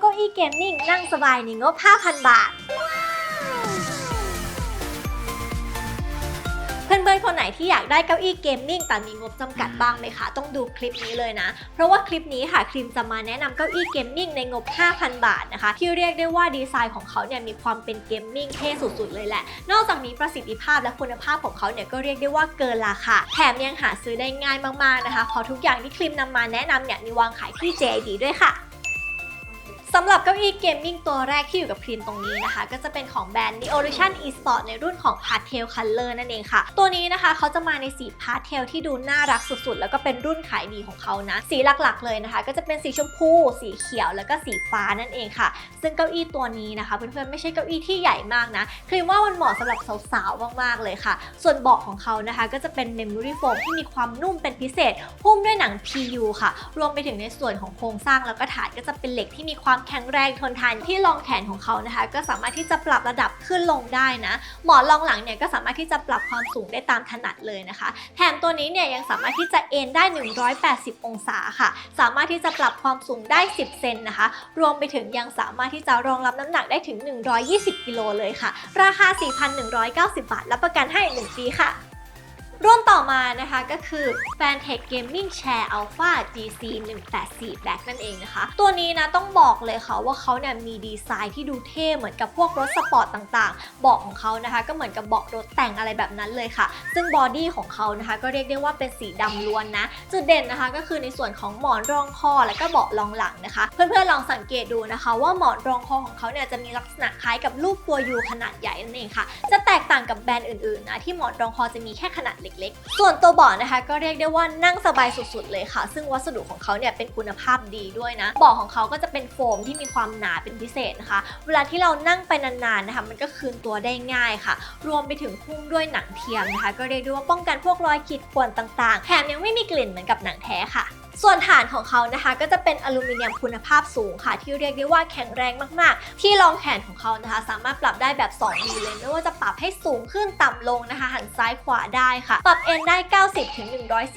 เก้าอี้เกมมิ่งนั่งสบายในงบ 5,000 บาท เพื่อนๆ คนไหนที่อยากได้เก้าอี้เกมมิ่งแต่มีงบจำกัดบ้างไหมคะ ต้องดูคลิปนี้เลยนะ เพราะว่าคลิปนี้ค่ะครีมจะมาแนะนำเก้าอี้เกมมิ่งในงบ 5,000 บาทนะคะ ที่เรียกได้ว่าดีไซน์ของเขาเนี่ยมีความเป็นเกมมิ่งเท่สุดๆเลยแหละ นอกจากนี้ประสิทธิภาพและคุณภาพของเขาเนี่ยก็เรียกได้ว่าเกินราคาแถมยังหาซื้อได้ง่ายมากๆนะคะเพราะทุกอย่างที่ครีมนำมาแนะนำเนี่ยมีวางขายที่ JD ด้วยค่ะ สำหรับเก้าอี้เกมมิ่งตัวแรกที่อยู่กับครีมตรงนี้นะคะ ก็จะเป็นของแบรนด์ Neolution Esport ในรุ่นของ Pastel Color นั่นเองค่ะ ตัวนี้นะคะเขาจะมาในสี Pastel ที่ดูน่ารักสุดๆ แล้วก็เป็นรุ่นขายดีของเขานะ สีหลักๆเลยนะคะ ก็จะเป็นสีชมพู สีเขียวแล้วก็สีฟ้านั่นเองค่ะ ซึ่งเก้าอี้ตัวนี้นะคะเพื่อนๆไม่ใช่เก้าอี้ที่ใหญ่มากนะครีมว่ามันเหมาะสำหรับสาวๆมากๆเลยค่ะ ส่วนเบาะของเขานะคะก็จะเป็น Memory Foam ที่มีความนุ่มเป็นพิเศษหุ้มด้วยหนัง PU ค่ะ รวมไปถึงในส่วนของโครงสร้างแล้วก็ฐานก็จะเป็นเหล็กที่มีความแข็งแรงทนทานที่รองแขนของเขานะคะ ก็สามารถที่จะปรับระดับขึ้นลงได้นะ หมอนรองหลังเนี่ยก็สามารถที่จะปรับความสูงได้ตามถนัดเลยนะคะ แถมตัวนี้เนี่ยยังสามารถที่จะเอนได้ 180 องศาค่ะ สามารถที่จะปรับความสูงได้ 10 เซนนะคะ รวมไปถึงยังสามารถที่จะรองรับน้ำหนักได้ถึง 120 กิโลเลยค่ะ ราคา 4,190 บาท รับประกันให้ 1 ปีค่ะ อมานะคะก็คือ Fantech Gaming Chair Alpha GC 184 Black นั่นเองนะคะ ตัวนี้นะต้องบอกเลยค่ะว่าเขาเนี่ยมีดีไซน์ที่ดูเท่เหมือนกับพวกรถสปอร์ตต่างๆ เบาะของเขานะคะ ก็เหมือนกับเบาะรถแต่งอะไรแบบนั้นเลยค่ะ ซึ่งบอดี้ของเขานะคะ ก็เรียกได้ว่าเป็นสีดำล้วนนะ จุดเด่นนะคะก็คือในส่วนของหมอนรองคอและก็เบาะรองหลังนะคะ เพื่อนๆลองสังเกตดูนะคะว่าหมอนรองคอของเขาเนี่ยจะมีลักษณะคล้ายกับรูปตัวยูขนาดใหญ่นั่นเองค่ะ จะแตกต่างกับแบรนด์อื่นๆนะที่หมอนรองคอจะมีแค่ขนาดเล็กๆส่วนตัวเบาะนะคะก็เรียกได้ว่านั่งสบายสุดๆเลยค่ะ ซึ่งวัสดุของเขาเนี่ยเป็นคุณภาพดีด้วยนะเบาะของเขาก็จะเป็นโฟมที่มีความหนาเป็นพิเศษนะคะ เวลาที่เรานั่งไปนานๆนะคะ มันก็คืนตัวได้ง่ายค่ะ รวมไปถึงหุ้มด้วยหนังเทียมนะคะ ก็เรียกได้ว่าป้องกันพวกรอยขีดข่วนต่างๆแถมยังไม่มีกลิ่นเหมือนกับหนังแท้ค่ะ ส่วนฐานของเขานะคะ ก็จะเป็นอลูมิเนียมคุณภาพสูงค่ะ ที่เรียกได้ว่าแข็งแรงมาก ๆ ที่รองแขนของเขานะคะ สามารถปรับได้แบบ2ดีเลยไม่ว่าจะปรับให้สูงขึ้นต่ำลงนะคะ หันซ้ายขวาได้ค่ะ ปรับเอ็นได้ 90ถึง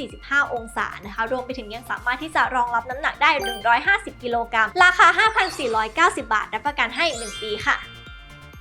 145 องศานะคะ รวมไปถึงยังสามารถที่จะรองรับน้ำหนักได้ 150 กิโลกรัมราคา 5,490 บาทรับประกันให้ 1 ปีค่ะ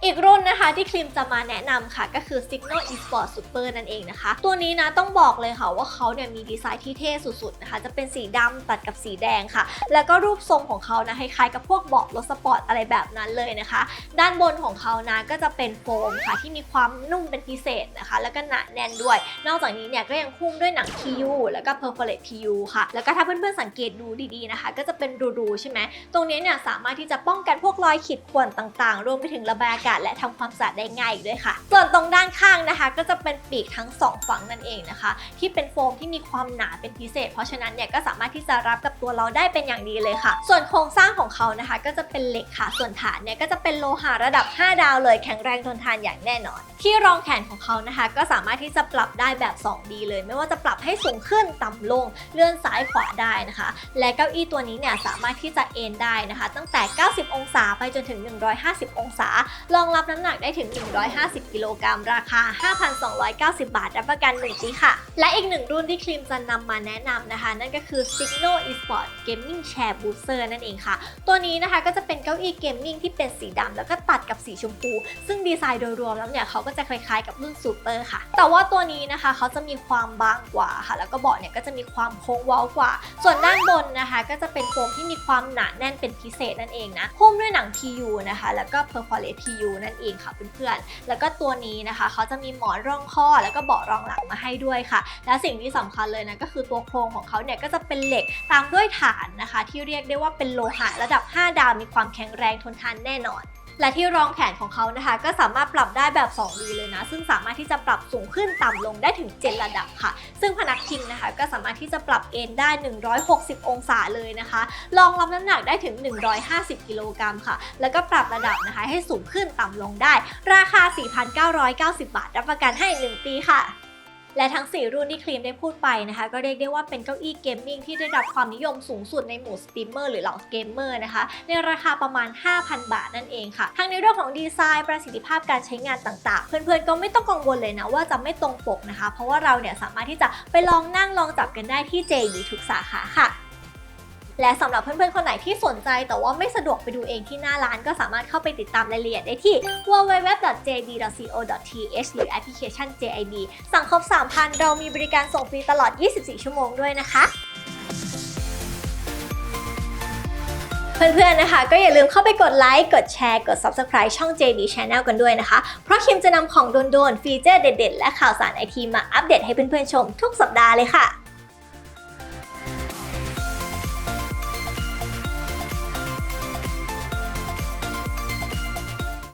อีกรุ่นนะคะที่ครีมจะมาแนะนำค่ะ ก็คือ Signal Esport Super นั่นเองนะคะ ตัวนี้นะต้องบอกเลยค่ะว่าเขาเนี่ยมีดีไซน์ที่เท่สุดๆนะคะ จะเป็นสีดำตัดกับสีแดงค่ะ แล้วก็รูปทรงของเขานะคล้ายๆกับพวกเบาะรถสปอร์ตอะไรแบบนั้นเลยนะคะ ด้านบนของเขานะก็จะเป็นโฟมค่ะที่มีความนุ่มเป็นพิเศษนะคะ แล้วก็หนาแน่นด้วย นอกจากนี้เนี่ยก็ยังหุ้มด้วยหนัง PU แล้วก็ Perforate PU ค่ะ แล้วก็ถ้าเพื่อนๆสังเกตดูดีๆนะคะ ก็จะเป็นรูๆใช่ไหมตรงนี้เนี่ยสามารถที่จะป้องกันพวกรอยขีดข่วนต่างๆ รวมไปถึงระบายอากาศและทำความสะอาดได้ง่ายอีกด้วยค่ะ ส่วนตรงด้านข้างนะคะ ก็จะเป็นปีกทั้งสองฝั่งนั่นเองนะคะ ที่เป็นโฟมที่มีความหนาเป็นพิเศษ เพราะฉะนั้นเนี่ยก็สามารถที่จะรับกับตัวเราได้เป็นอย่างดีเลยค่ะ ส่วนโครงสร้างของเขานะคะ ก็จะเป็นเหล็กค่ะ ส่วนฐานเนี่ยก็จะเป็นโลหะระดับ 5 ดาวเลยแข็งแรงทนทานอย่างแน่นอน ที่รองแขนของเขานะคะ ก็สามารถที่จะปรับได้แบบ 2D เลย ไม่ว่าจะปรับให้สูงขึ้นต่ำลงเลื่อนซ้ายขวาได้นะคะ และเก้าอี้ตัวนี้เนี่ยสามารถที่จะเอนได้นะคะ ตั้งแต่ 90 องศาไปจนถึง 150 องศารองรับน้ำหนักได้ถึง 150 กิโลกรัมราคา 5,290 บาท รับประกัน 1 ปีค่ะ และอีกหนึ่งรุ่นที่ครีมจะนำมาแนะนำนะคะ นั่นก็คือ Signal Esport Gaming Chair Booster นั่นเองค่ะ ตัวนี้นะคะก็จะเป็นเก้าอี้เกมมิ่งที่เป็นสีดำแล้วก็ตัดกับสีชมพู ซึ่งดีไซน์โดยรวมแล้วเนี่ยเขาก็จะคล้ายๆกับรุ่นซูเปอร์ค่ะ แต่ว่าตัวนี้นะคะเขาจะมีความบางกว่าค่ะ แล้วก็เบาะเนี่ยก็จะมีความโค้งเว้ากว่า ส่วนด้านบนนะคะ ก็จะเป็นโฟมที่มีความหนาแน่นเป็นพิเศษนั่นเองนะหุ้มด้วยหนัง PU นะคะ แล้วก็ Perforate PU นั่นเองค่ะเพื่อนๆ แล้วก็ตัวนี้นะคะเขาจะมีหมอนรองคอแล้วก็เบาะรองหลังมาให้ด้วยค่ะ และสิ่งที่สำคัญเลยนะก็คือตัวโครงของเขาเนี่ยก็จะเป็นเหล็กตามด้วยฐานนะคะ ที่เรียกได้ว่าเป็นโลหะระดับ 5 ดาวมีความแข็งแรงทนทานแน่นอน และที่รองแขนของเขานะคะ ก็สามารถปรับได้แบบ 2D เลยนะ ซึ่งสามารถที่จะปรับสูงขึ้นต่ำลงได้ถึง 7 ระดับค่ะ ซึ่งพนักพิงนะคะ ก็สามารถที่จะปรับเอนได้ 160 องศาเลยนะคะ รองรับน้ำหนักได้ถึง 150 กิโลกรัมค่ะ แล้วก็ปรับระดับนะคะให้สูงขึ้นต่ำลงได้ ราคา 4,990 บาท รับประกันให้ 1 ปีค่ะ และทั้ง 4 รุ่นที่ครีมได้พูดไปนะคะ ก็เรียกได้ว่าเป็นเก้าอี้เกมมิ่งที่ได้รับความนิยมสูงสุดในหมู่สตรีมเมอร์หรือเหล่าเกมเมอร์นะคะ ในราคาประมาณ 5,000 บาทนั่นเองค่ะ ทั้งในเรื่องของดีไซน์ประสิทธิภาพการใช้งานต่างๆ เพื่อนๆ ก็ไม่ต้องกังวลเลยนะว่าจะไม่ตรงปกนะคะ เพราะว่าเราเนี่ยสามารถที่จะไปลองนั่งลองจับกันได้ที่ JD ทุกสาขาค่ะ และสำหรับเพื่อนๆ คนไหนที่สนใจแต่ว่าไม่สะดวกไปดูเองที่หน้าร้านก็สามารถเข้าไปติดตามรายละเอียดได้ที่ www.jd.co.th หรือแอปพลิเคชัน JIB สั่งครบ 3,000 เรามีบริการส่งฟรีตลอด 24 ชั่วโมงด้วยนะคะเพื่อนๆ นะคะ ก็อย่าลืมเข้าไปกดไลค์ กดแชร์ กด Subscribe ช่อง JD Channel กันด้วยนะคะ เพราะคิมจะนำของโดนๆ ฟีเจอร์เด็ดๆ และข่าวสารไอทีมาอัปเดตให้เพื่อนๆ ชมทุกสัปดาห์เลยค่ะ